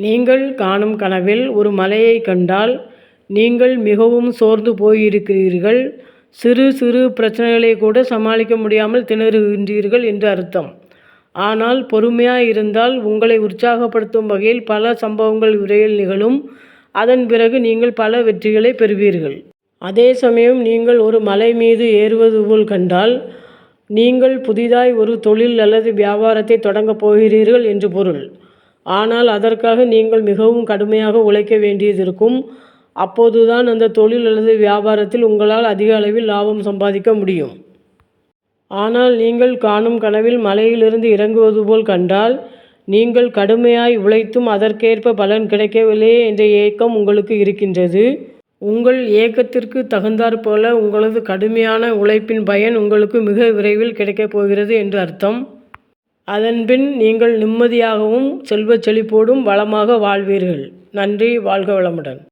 நீங்கள் காணும் கனவில் ஒரு மலையைக் கண்டால் நீங்கள் மிகவும் சோர்ந்து போயிருக்கிறீர்கள். சிறு சிறு பிரச்சனைகளை கூட சமாளிக்க முடியாமல் திணறுகின்றீர்கள் என்று அர்த்தம். ஆனால் பொறுமையாக இருந்தால் உங்களை உற்சாகப்படுத்தும் வகையில் பல சம்பவங்கள் விரைவில் நிகழும். அதன் பிறகு நீங்கள் பல வெற்றிகளை பெறுவீர்கள். அதே சமயம் நீங்கள் ஒரு மலை மீது ஏறுவது போல் கண்டால் நீங்கள் புதிதாய் ஒரு தொழில் அல்லது வியாபாரத்தை தொடங்கப் போகிறீர்கள் என்று பொருள். ஆனால் அதற்காக நீங்கள் மிகவும் கடுமையாக உழைக்க வேண்டியதிருக்கும் அப்போதுதான் அந்த தொழில் அல்லது வியாபாரத்தில் உங்களால் அதிக அளவில் லாபம் சம்பாதிக்க முடியும். ஆனால் நீங்கள் காணும் கனவில் மலையிலிருந்து இறங்குவது போல் கண்டால் நீங்கள் கடுமையாய் உழைத்தும் அதற்கேற்ப பலன் கிடைக்கவில்லையே என்ற ஏக்கம் உங்களுக்கு இருக்கின்றது. உங்கள் ஏக்கத்திற்கு தகுந்தாற்போல உங்களது கடுமையான உழைப்பின் பயன் உங்களுக்கு மிக விரைவில் கிடைக்கப் போகிறது என்று அர்த்தம். அதன்பின் நீங்கள் நிம்மதியாகவும் செல்வச் செழிப்போடும் வளமாக வாழ்வீர்கள். நன்றி வாழ்க வளமுடன்.